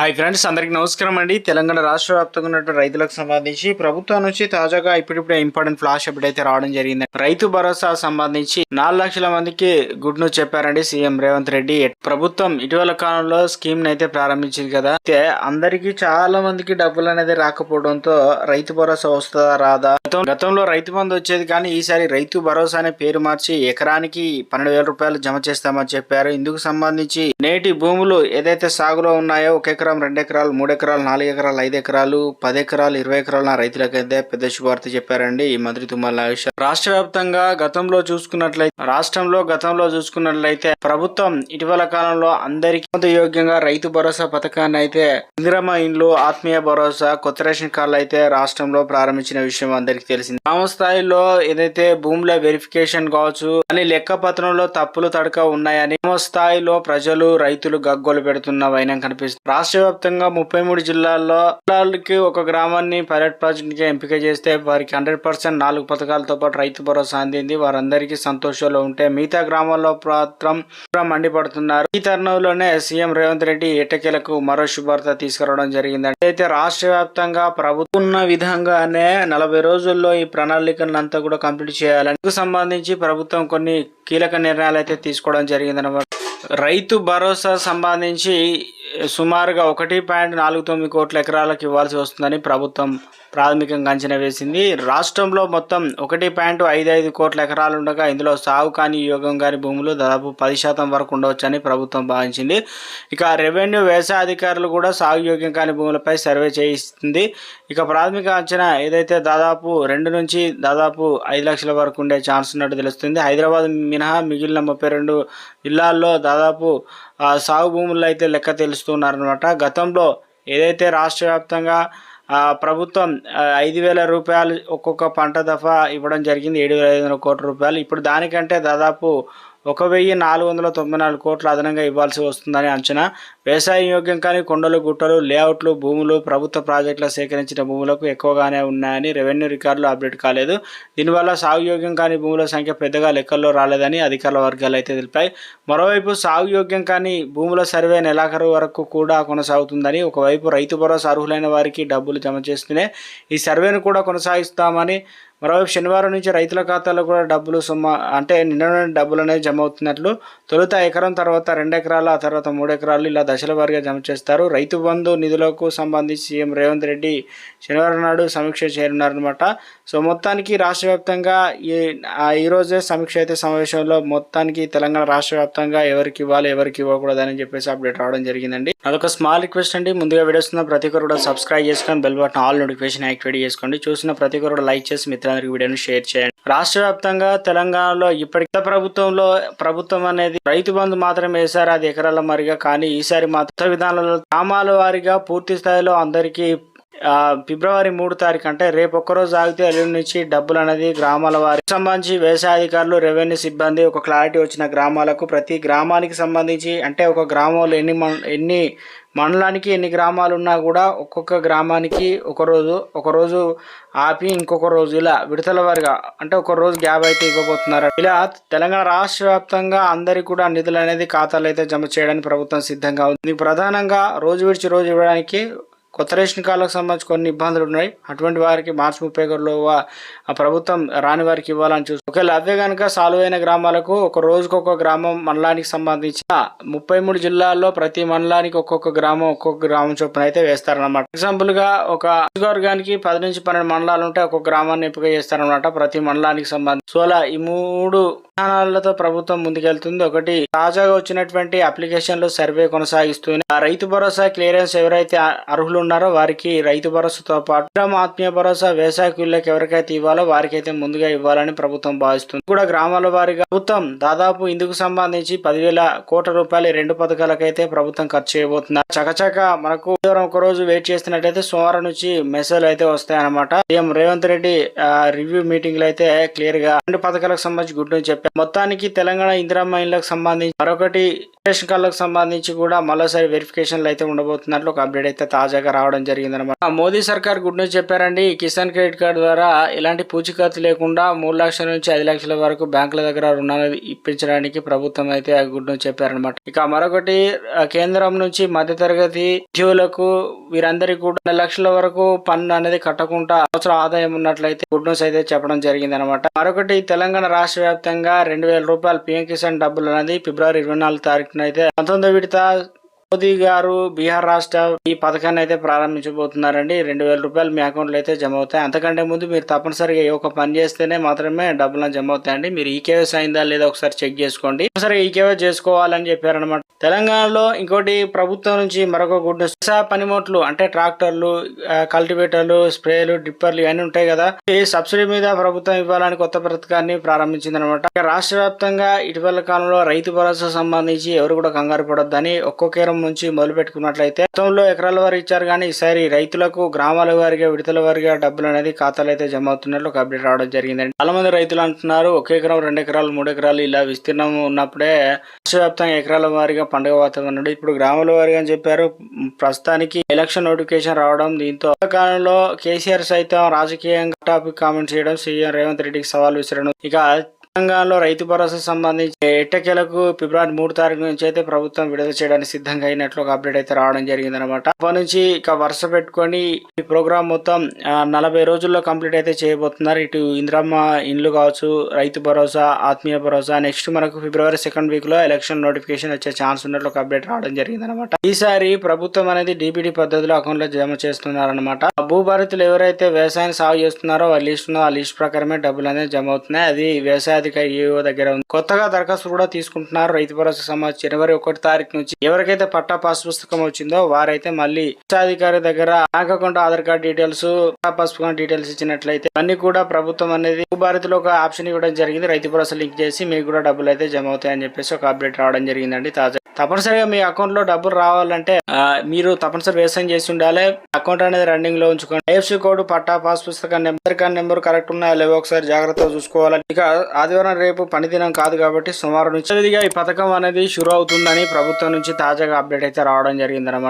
Hi friends అందరికీ నమస్కారం అండి. తెలంగాణ రాష్ట్ర వ్యాప్తంగా ఉన్నటువంటి రైతులకు సంబంధించి ప్రభుత్వం నుంచి తాజాగా ఇప్పుడిప్పుడే ఇంపార్టెంట్ ఫ్లాష్ అప్డేట్ అయితే రావడం జరిగింది. రైతు భరోసా సంబంధించి నాలుగు లక్షల మందికి గుడ్ న్యూస్ చెప్పారండి సీఎం రేవంత్ రెడ్డి. ప్రభుత్వం ఇటీవల కాలంలో స్కీమ్ అయితే ప్రారంభించింది కదా. అయితే అందరికీ చాలా మందికి డబ్బులు అనేది రాకపోవడంతో రైతు భరోసా వస్తుందా రాదా? గతంలో రైతు బంధు వచ్చేది కానీ ఈసారి రైతు భరోసా అనే పేరు మార్చి ఎకరానికి పన్నెండు వేల రూపాయలు జమ చేస్తామని చెప్పారు. ఇందుకు సంబంధించి నేటి భూములు ఏదైతే సాగులో ఉన్నాయో ఒక ఎకరం రెండు ఎకరాలు మూడు ఎకరాలు నాలుగు ఎకరాలు ఐదు ఎకరాలు పది ఎకరాలు ఇరవై ఎకరాలు నా రైతులకైతే పెద్ద శుభార్త చెప్పారండి ఈ మంత్రి తుమ్మల నాగేశ్వర రాష్ట్ర వ్యాప్తంగా గతంలో చూసుకున్నట్లయితే రాష్ట్రంలో గతంలో చూసుకున్నట్లయితే ప్రభుత్వం ఇటీవల కాలంలో అందరికీ యోగ్యంగా రైతు భరోసా పథకాన్ని అయితే ఇందిరమ్మ ఇండ్లు ఆత్మీయ భరోసా కొత్త రేషన్ కార్డులు అయితే రాష్ట్రంలో ప్రారంభించిన విషయం అందరికీ తెలిసింది. గ్రామ స్థాయిలో ఏదైతే భూముల వెరిఫికేషన్ కావచ్చు అని లెక్క పత్రంలో తప్పులు తడక ఉన్నాయని గ్రామ స్థాయిలో ప్రజలు రైతులు గగ్గోలు పెడుతున్న వైనం కనిపిస్తుంది. రాష్ట్ర వ్యాప్తంగా ముప్పై మూడు జిల్లాల్లో జిల్లాలకి ఒక గ్రామాన్ని పైలట్ ప్రాజెక్ట్గా ఎంపిక చేస్తే వారికి హండ్రెడ్ పర్సెంట్ నాలుగు పథకాలతో పాటు రైతు భరోసా అందింది. వారందరికీ సంతోషంలో ఉంటే మిగతా గ్రామాల్లో మాత్రం మండిపడుతున్నారు. ఈ తరుణంలోనే సీఎం రేవంత్ రెడ్డి ఎట్టకేలకు మరో శుభార్త తీసుకురావడం జరిగిందండి. అయితే రాష్ట్ర వ్యాప్తంగా ప్రభుత్వం ఉన్న విధంగానే నలభై రోజుల్లో ఈ ప్రణాళికలంతా అంతా కూడా కంప్లీట్ చేయాలని. సంబంధించి ప్రభుత్వం కొన్ని కీలక నిర్ణయాలు అయితే తీసుకోవడం జరిగిందన్నమాట. రైతు భరోసా సంబంధించి సుమారుగా ఒకటి పాయింట్ నాలుగు తొమ్మిది కోట్ల ఎకరాలకు ఇవ్వాల్సి వస్తుందని ప్రభుత్వం ప్రాథమికంగా అంచనా వేసింది. రాష్ట్రంలో మొత్తం ఒకటి పాయింట్ ఐదు ఐదు కోట్ల ఎకరాలు ఉండగా ఇందులో సాగు కాని యోగం కాని భూములు దాదాపు పది శాతం వరకు ఉండవచ్చని ప్రభుత్వం భావించింది. ఇక రెవెన్యూ వ్యవసాయ అధికారులు కూడా సాగు యోగ్యం కాని భూములపై సర్వే చేయిస్తుంది. ఇక ప్రాథమిక అంచనా ఏదైతే దాదాపు రెండు నుంచి దాదాపు ఐదు లక్షల వరకు ఉండే ఛాన్స్ ఉన్నట్టు తెలుస్తుంది. హైదరాబాద్ మినహా మిగిలిన ముప్పై రెండు జిల్లాల్లో దాదాపు సాగు భూముల్లో అయితే లెక్క తెలుస్తున్నారనమాట గతంలో ఏదైతే రాష్ట్ర వ్యాప్తంగా ప్రభుత్వం ఐదు వేల రూపాయలు ఒక్కొక్క పంట దఫా ఇవ్వడం జరిగింది. ఏడు వేల ఐదు వందల కోట్ల రూపాయలు. ఇప్పుడు దానికంటే దాదాపు ఒక వెయ్యి నాలుగు వందల తొంభై నాలుగు కోట్లు అదనంగా ఇవ్వాల్సి వస్తుందని అంచనా. వ్యవసాయం యోగ్యం కానీ కొండలు గుట్టలు లేఅవుట్లు భూములు ప్రభుత్వ ప్రాజెక్టులు సేకరించిన భూములకు ఎక్కువగానే ఉన్నాయని రెవెన్యూ రికార్డులు అప్డేట్ కాలేదు. దీనివల్ల సాగు యోగ్యం కాని భూముల సంఖ్య పెద్దగా లెక్కల్లో రాలేదని అధికారుల వర్గాలు అయితే తెలిపాయి. మరోవైపు సాగు యోగ్యం కాని భూముల సర్వే నెలాఖరు వరకు కూడా కొనసాగుతుందని ఒకవైపు రైతు భరోసా అర్హులైన వారికి డబ్బులు జమ చేస్తూనే ఈ సర్వేను కూడా కొనసాగిస్తామని మరోవైపు శనివారం నుంచి రైతుల ఖాతాలో కూడా డబ్బులు సొమ్మ అంటే నిన్న డబ్బులు అనేది జమ అవుతున్నట్లు తొలుత ఎకరం తర్వాత రెండు ఎకరాలు ఆ తర్వాత మూడు ఎకరాలు ఇలా దశల వారీగా జమ చేస్తారు. రైతు బంధు నిధులకు సంబంధించి సీఎం రేవంత్ రెడ్డి శనివారం నాడు సమీక్ష చేరున్నారనమాట సో మొత్తానికి రాష్ట్ర వ్యాప్తంగా ఈ ఈరోజే సమీక్ష అయితే సమావేశంలో మొత్తానికి తెలంగాణ రాష్ట్ర వ్యాప్తంగా ఎవరికి ఇవ్వాలి ఎవరికి ఇవ్వకూడదని చెప్పేసి అప్డేట్ రావడం జరిగిందండి. అదొక స్మాల్ రిక్వెస్ట్ అండి. ముందుగా వీడియోస్ ప్రతి ఒక్కరు కూడా సబ్స్క్రైబ్ చేసుకొని bell button all notification activate చేసుకోండి. చూసిన ప్రతి ఒక్కరు లైక్ చేసి మిత్రులందరికీ వీడియోని షేర్ చేయండి. రాష్ట్ర వ్యాప్తంగా తెలంగాణలో ఇప్పటికే ప్రభుత్వంలో ప్రభుత్వం అనేది రైతు బంధు మాత్రమే వేశారు. అది ఎకరాల మరిగా కానీ ఈసారి మాత్రం విధానంలో గ్రామాల వారీగా పూర్తి స్థాయిలో అందరికీ ఫిబ్రవరి మూడు తారీఖు అంటే రేపు ఒక్కరోజు ఆగితే ఎల్లుండి నుంచి డబ్బులు అనేది గ్రామాల వారికి సంబంధించి వ్యవసాయ అధికారులు రెవెన్యూ సిబ్బంది ఒక క్లారిటీ వచ్చిన గ్రామాలకు ప్రతి గ్రామానికి సంబంధించి అంటే ఒక గ్రామంలో ఎన్ని ఎన్ని మండలానికి ఎన్ని గ్రామాలు ఉన్నా కూడా ఒక్కొక్క గ్రామానికి ఒక రోజు ఆపి ఇంకొక రోజు ఇలా విడతల వారిగా అంటే ఒక రోజు గ్యాప్ అయితే ఇవ్వబోతున్నారు. ఇలా తెలంగాణ రాష్ట్ర వ్యాప్తంగా అందరికీ కూడా నిధులు అనేది ఖాతాలు అయితే జమ చేయడానికి ప్రభుత్వం సిద్ధంగా ఉంది. ప్రధానంగా రోజు విడిచి రోజు ఇవ్వడానికి కొత్త రేషన్ కార్డులకు సంబంధించి కొన్ని ఇబ్బందులు ఉన్నాయి. అటువంటి వారికి మార్చి ముప్పై ఒకటిలో ప్రభుత్వం రాని వారికి ఇవ్వాలని చూసి ఒకవేళ అవే కనుక సాల్వ్ అయిన గ్రామాలకు ఒక రోజుకు ఒక గ్రామం మండలానికి సంబంధించిన ముప్పై మూడు జిల్లాల్లో ప్రతి మండలానికి ఒక్కొక్క గ్రామం ఒక్కొక్క గ్రామం చొప్పున అయితే వేస్తారనమాట ఎగ్జాంపుల్గా ఒక నియోజకవర్గానికి పది నుంచి పన్నెండు మండలాలు ఉంటే ఒక్కొక్క గ్రామాన్ని ఎంపిక చేస్తారనమాట ప్రతి మండలానికి సంబంధించి. సో అలా ఈ మూడు విధానాలతో ప్రభుత్వం ముందుకెళ్తుంది. ఒకటి తాజాగా వచ్చినటువంటి అప్లికేషన్లు సర్వే కొనసాగిస్తూనే ఆ రైతు భరోసా క్లియరెన్స్ ఎవరైతే అర్హులు ఉన్నారో వారికి రైతు భరోసాతో పాటు ఆత్మీయ భరోసా వ్యవసాయ కూలీలకు ఎవరికైతే ఇవ్వాలో వారికైతే ముందుగా ఇవ్వాలని ప్రభుత్వం భావిస్తుంది. కూడా గ్రామాల వారిగా ప్రభుత్వం దాదాపు ఇందుకు సంబంధించి పదివేల కోట్ల రూపాయలు రెండు పథకాలకైతే ప్రభుత్వం ఖర్చు చేయబోతున్నారు చకచక మనకు ఒక రోజు వెయిట్ చేస్తున్నట్టయితే సోమవారం నుంచి మెసేజ్ అయితే వస్తాయన్నమాట. సీఎం రేవంత్ రెడ్డి రివ్యూ మీటింగ్లో అయితే క్లియర్గా రెండు పథకాలకు సంబంధించి గుడ్ న్యూస్ చెప్పారు. మొత్తానికి తెలంగాణ ఇందిరమ్మ ఇళ్ళకు సంబంధించి మరొకటి రేషన్ కార్డులకు సంబంధించి కూడా మరోసారి వెరిఫికేషన్లు అయితే ఉండబోతున్నట్లు ఒక అప్డేట్ అయితే తాజాగా రావడం జరిగిందనమాట మోదీ సర్కార్ గుడ్ న్యూస్ చెప్పారండి. కిసాన్ క్రెడిట్ కార్డు ద్వారా ఎలాంటి పూచికత్తు లేకుండా మూడు లక్షల నుంచి ఐదు లక్షల వరకు బ్యాంకుల దగ్గర రుణాలు ఇప్పించడానికి ప్రభుత్వం అయితే ఆ గుడ్ న్యూస్ చెప్పారనమాట ఇక మరొకటి కేంద్రం నుంచి మధ్యతరగతి ఉద్యోగులకు వీరందరికీ కూడా లక్షల వరకు పన్ను అనేది కట్టకుండా సంవత్సరం ఆదాయం ఉన్నట్లయితే గుడ్ న్యూస్ అయితే చెప్పడం జరిగింది అనమాట మరొకటి తెలంగాణ రాష్ట్ర వ్యాప్తంగా రెండు వేల రూపాయలు పిఎం కిసాన్ డబ్బులు అనేది ఫిబ్రవరి ఇరవై నాలుగు తారీఖున అయితే పంతొమ్మిదో విడత మోదీ గారు బీహార్ రాష్ట్ర ఈ పథకాన్ని అయితే ప్రారంభించబోతున్నారండి. రెండు వేల రూపాయలు మీ అకౌంట్లో అయితే జమ అవుతాయి. అంతకంటే ముందు మీరు తప్పనిసరిగా ఏ ఒక్క పని చేస్తేనే మాత్రమే డబ్బులను జమ అవుతాయండి. మీరు ఈకేవైస్ అయిందా లేదా ఒకసారి చెక్ చేసుకోండి. ఒకసారి ఈకేవైస్ చేసుకోవాలని చెప్పారనమాట తెలంగాణలో ఇంకోటి ప్రభుత్వం నుంచి మరొక గుడ్ న్యూస్. వ్యవసాయ పనిముట్లు అంటే ట్రాక్టర్లు కల్టివేటర్లు స్ప్రేలు డిప్పర్లు ఇవన్నీ ఉంటాయి కదా. ఈ సబ్సిడీ మీద ప్రభుత్వం ఇవ్వాలని కొత్త పథకాన్ని ప్రారంభించింది అనమాట రాష్ట్ర వ్యాప్తంగా ఇటీవల కాలంలో రైతు భరోసా సంబంధించి ఎవరు కూడా కంగారు పడొద్దని ఒక్కొక్క నుంచి మొదలు పెట్టుకున్నట్లయితే గతంలో ఎకరాల వారు ఇచ్చారు కానీ ఈసారి రైతులకు గ్రామాల వారిగా విడతల వారిగా డబ్బులు అనేది ఖాతాలు అయితే జమ అవుతున్నట్లు ఒక అప్డేట్ రావడం జరిగిందండి. చాలా మంది రైతులు అంటున్నారు ఒక ఎకరం రెండు ఎకరాలు మూడు ఎకరాలు ఇలా విస్తీర్ణం ఉన్నప్పుడే రాష్ట్ర ఎకరాల వారిగా పండుగ వాతావరణం ఇప్పుడు గ్రామాల వారిగా అని చెప్పారు. ప్రస్తుతానికి ఎలక్షన్ నోటిఫికేషన్ రావడం దీంతో కాలంలో కేసీఆర్ సైతం రాజకీయంగా టాపిక్ కామెంట్ చేయడం సీఎం రేవంత్ రెడ్డికి సవాల్ విసిరడం. ఇక తెలంగాణలో రైతు భరోసా సంబంధించి ఎట్టకేలకు ఫిబ్రవరి మూడు తారీఖు నుంచి అయితే ప్రభుత్వం విడుదల చేయడానికి సిద్ధంగా అయినట్లు ఒక అప్డేట్ అయితే రావడం జరిగింది అనమాట అప్పటి నుంచి ఇక వరుస పెట్టుకొని ఈ ప్రోగ్రామ్ మొత్తం నలభై రోజుల్లో కంప్లీట్ అయితే చేయబోతున్నారు. ఇటు ఇంద్రమ్మ ఇండ్లు కావచ్చు రైతు భరోసా ఆత్మీయ భరోసా నెక్స్ట్ మనకు ఫిబ్రవరి సెకండ్ వీక్లో ఎలక్షన్ నోటిఫికేషన్ వచ్చే ఛాన్స్ ఉన్నట్లు ఒక అప్డేట్ రావడం జరిగింది అనమాట ఈసారి ప్రభుత్వం అనేది డిబిడి పద్ధతిలో అకౌంట్లో జమ చేస్తున్నారనమాట భూభారతులు ఎవరైతే వ్యవసాయం సాగు చేస్తున్నారో వాళ్ళ లిస్ట్ ఆ లిస్ట్ ప్రకారమే డబ్బులు అనేది జమ అవుతున్నాయి. అది వ్యవసాయాధికారి ఏఓ దగ్గర ఉంది. కొత్తగా దరఖాస్తు కూడా తీసుకుంటున్నారు. రైతు భరోసా సమాచారం జనవరి ఒకటి తారీఖు నుంచి. ఎవరికైతే పట్టా పాస్ పుస్తకం వచ్చిందో వారైతే మళ్ళీ వ్యవసాయాధికారి దగ్గర bank account Aadhaar card details పట్టా పాస్ పుస్తకం డీటెయిల్స్ ఇచ్చినట్లయితే అన్ని కూడా ప్రభుత్వం అనేది భూభారతిలో ఒక ఆప్షన్ ఇవ్వడం జరిగింది. రైతు భరోసా లింక్ చేసి మీకు కూడా డబ్బులు అయితే జమ అవుతాయని చెప్పేసి ఒక అప్డేట్ రావడం జరిగిందండి తాజా. తప్పనిసరిగా మీ అకౌంట్లో డబ్బులు రావాలంటే మీరు తప్పనిసరి వ్యవసాయం చేసి ఉండాలి. అకౌంట్ అనేది రన్నింగ్లో ఉంచుకోండి ఐఎఫ్సి కోడ్ పట్టా పాస్ పుస్తకం నెంబర్ కార్డ్ నెంబర్ కరెక్ట్ ఉన్నాయా లేవో ఒకసారి జాగ్రత్తగా చూసుకోవాలి ఇక ఆదివారం రేపు పని దినం కాదు కాబట్టి సోమవారం నుంచి ఈ పథకం అనేది షురు అవుతుందని ప్రభుత్వం నుంచి తాజాగా అప్డేట్ అయితే రావడం జరిగింది